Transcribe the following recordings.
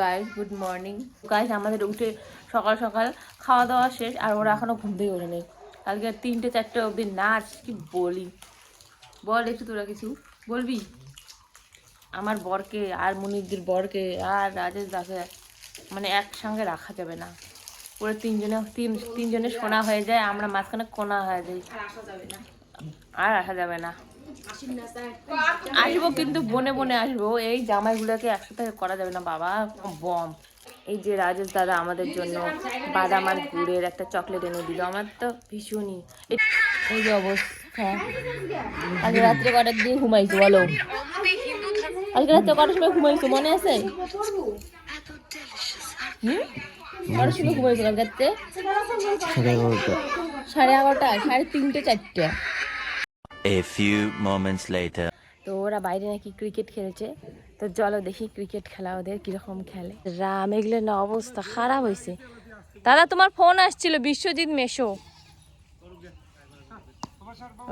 Guys good morning guys আমাদের উঠে সকাল সকাল খাওয়া দাওয়া শেষ আর ওরা এখনও ঘুম থেকে ওঠেনি। কালকে তিনটে চারটে অবধি নাচ কি বলি। বল একটু তোরা কিছু বলবি? আমার বরকে আর মুনিরদের বরকে আর রাজেশ দাকে মানে একসঙ্গে রাখা যাবে না। পুরো তিনজনে তিন তিনজনে সোনা হয়ে যায় আমরা মাঝখানে কোনা হয়ে যাই। আর আসা যাবে না। আসব কিন্তু বনে বনে আসব। এই জামাইগুলোকে একসাথে করা যাবে না বাবা। বম। এই যে রাজেশ দাদা আমাদের জন্য বাদাম আর গুড়ের একটা চকলেট এনে দিল। আমার তো ভীষণই। এই যে অবস্থা। আজকে রাত্রে কটার দিয়ে ঘুমাইছো বলো? আজকে রাত্রে কটার সময় ঘুমাইছো মনে আছে? হুম? কটার সময় ঘুমাইছো কাল রাত্রে? সাড়ে এগারোটা সাড়ে তিনটে চারটে। A few moments later. তো ওরা বাইরে নাকি ক্রিকেট খেলছে। তো চলো দেখি ক্রিকেট খেলা ওদের কীরকম খেলে। রাম এগুলো না অবস্থা খারাপ হয়েছে দাদা তোমার ফোন আসছিল বিশ্বজিৎ মেশো।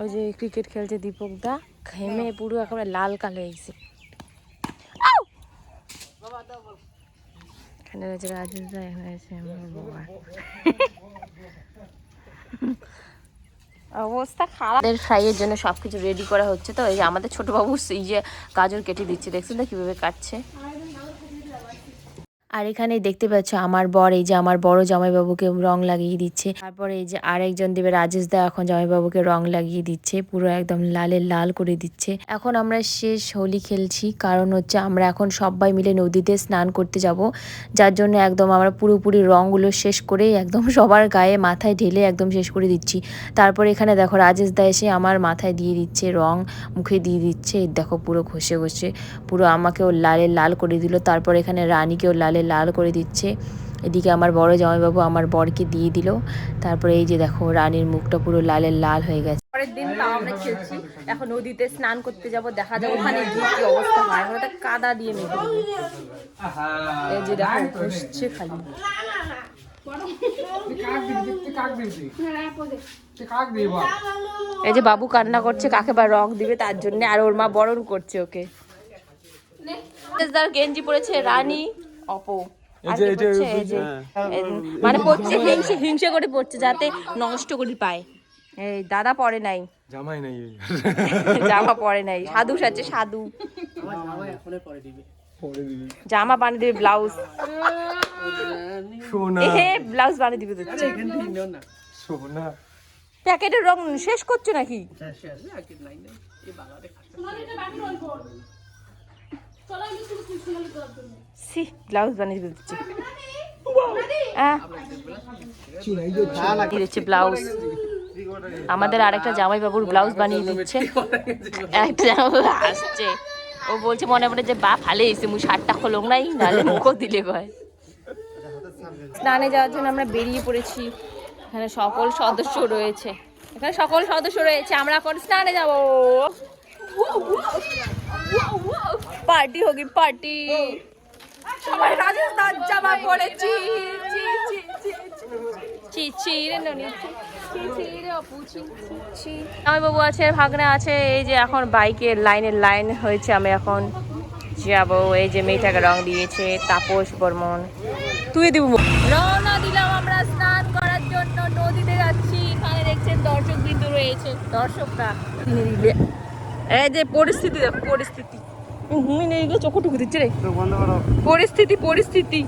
ওই যে ক্রিকেট খেলছে দীপক দা ঘেমে পুরো একেবারে লাল কালো হয়ে গেছে। আউ! এখানে রয়েছে রাজেশ দা এখানে আছে আমার বাবা অবস্থা খারাপ। ফ্রাইয়ের জন্য সব কিছু রেডি করা হচ্ছে তো, এই যে আমাদের ছোট বাবু এই যে গাজর কেটে দিচ্ছে, দেখছেন তো কীভাবে কাটছে? আর এখানে দেখতে পাচ্ছ আমার বর, এই যে আমার বড় জামাইবাবুকে রং লাগিয়ে দিচ্ছে। তারপরে এই যে আরেকজন দেবে রাজেশ দা, এখন জামাইবাবুকে রং লাগিয়ে দিচ্ছে, পুরো একদম লালে লাল করে দিচ্ছে। এখন আমরা শেষ হোলি খেলছি, কারণ হচ্ছে আমরা এখন সবাই মিলে নদীতে স্নান করতে যাব। যার জন্য একদম আমরা পুরোপুরি রঙগুলো শেষ করে একদম সবার গায়ে মাথায় ঢেলে একদম শেষ করে দিচ্ছি। তারপর এখানে দেখো রাজেশ দা এসে আমার মাথায় দিয়ে দিচ্ছে রং, মুখে দিয়ে দিচ্ছে। দেখো পুরো ঘষে ঘষে, পুরো আমাকেও লালে লাল করে দিল। তারপর এখানে রানীকেও লালে লাল করে দিচ্ছে। এদিকে আমার বড় জামাইবাবু আমার বরকে দিয়ে দিল। তারপরে এই যে দেখো রানীর মুখটা পুরো লালে লাল হয়ে গেছে। পরের দিন তাও আমরা খেলছি। এখন নদীতে স্নান করতে যাব দেখা যাবে ওখানে গিয়ে কি অবস্থা হয়। ওটা কাদা দিয়ে। এই যে দেখো ঘষছে খালি। এই যে বাবু কান্না করছে কাকে বা রং দিবে তার জন্য আর ওর মা বরণ করছে ওকে। গেঞ্জি পরেছে রানী। অপো। আর কে পরছে? এই যে, এই যে, মানে পড়ছে হিংসে হিংসে করে পড়ছে যাতে নষ্ট করে পায়। এই দাদা পরে নাই। জামাই নাই। জামা পরে নাই। সাধু সাজছে সাধু। জামা বানিয়ে দিবে ব্লাউজ। সোনা। এ ব্লাউজ বানিয়ে দিবে দিচ্ছে সোনা। প্যাকেটের রং শেষ করছ নাকি? সি ব্লাউজ বানিয়ে দিচ্ছে। দিচ্ছে ব্লাউজ। আমাদের আরেকটা জামাই বাবুর ব্লাউজ বানিয়ে দিচ্ছে। একটা বাবু আসছে। ও বলছে মনে মনে যে বা ভালো এসে মুই শার্টটা খোলক নাই নাহলে মুখও দিলে কয় স্নানে যাওয়ার জন্য আমরা বেরিয়ে পড়েছি। এখানে সকল সদস্য রয়েছে। এখানে সকল সদস্য রয়েছে। আমরা এখন স্নানে যাব। পার্টি হোগি পার্টি। সবাই রাজস্থান জামা পড়েছি চি চি চি চি চি। রে ননি আমি বাবু আছে ভাগনা আছে এই যে এখন বাইকের লাইনের লাইন হয়েছে আমি এখন যাব। এই যে মেয়েটাকে রং দিয়েছে তাপস বর্মন। তুই দিব রওনা দিলাম আমরা স্নান করার জন্য নদীতে যাচ্ছি। এখানে দেখছেন দর্শক বিন্দু রয়েছে দর্শকরা। এই যে পরিস্থিতি পরিস্থিতি। নেই গো চোখটুকু দিচ্ছে রে। পরিস্থিতি পরিস্থিতি।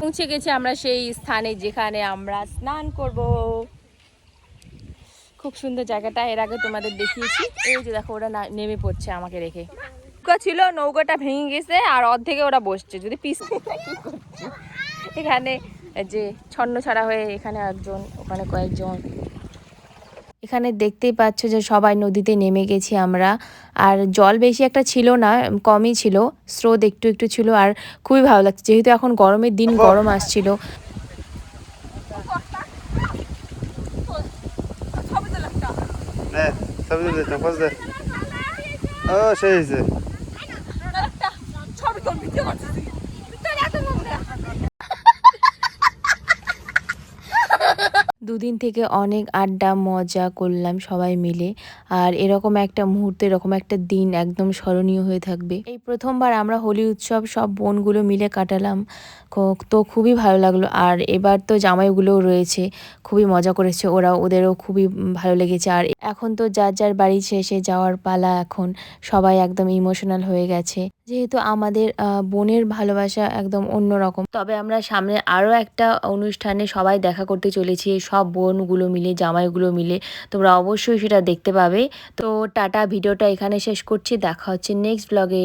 পৌঁছে গেছে আমরা সেই স্থানে যেখানে আমরা স্নান করব। খুব সুন্দর জায়গাটা এর আগে তোমাদের দেখিয়েছি। এই যে দেখো ওরা নেমে পড়ছে আমাকে রেখে। নৌকা ছিল নৌকাটা ভেঙে গেছে আর অর্ধেকে ওরা বসছে। যদি পিস এখানে যে ছন্ন ছাড়া হয়ে এখানে একজন ওখানে কয়েকজন এখানে দেখতেই পাচ্ছ যে সবাই নদীতে নেমে গেছি আমরা। আর জল বেশি একটা ছিল না কমই ছিল স্রোত একটু একটু ছিল আর খুবই ভালো লাগছে। যেহেতু এখন গরমের দিন গরম আসছিল। হ্যাঁ সেই দুদিন থেকে অনেক আড্ডা, মজা করলাম সবাই মিলে। আর এরকম একটা মুহূর্তে, এরকম একটা দিন একদম স্মরণীয় হয়ে থাকবে। এই প্রথমবার আমরা হোলি উৎসব সব বোনগুলো মিলে কাটালাম। তো খুবই ভালো লাগল। আর এবার তো জামাইগুলোও রয়েছে, খুবই মজা করেছে ওরা, ওদেরও খুবই ভালো লেগেছে। আর এখন তো যার যার বাড়ি শেষে যাওয়ার পালা এখন, সবাই একদম ইমোশনাল হয়ে গেছে। যেহেতু আমাদের বোনের ভালোবাসা একদম অন্যরকম। তবে আমরা সামনে আরও একটা অনুষ্ঠানে সবাই দেখা করতে চলেছি সব বোনগুলো মিলে, জামাইগুলো মিলে। তোমরা অবশ্যই সেটা দেখতে পাবে। তো টাটা, ভিডিওটা এখানে শেষ করছি। দেখা হচ্ছে নেক্সট ব্লগে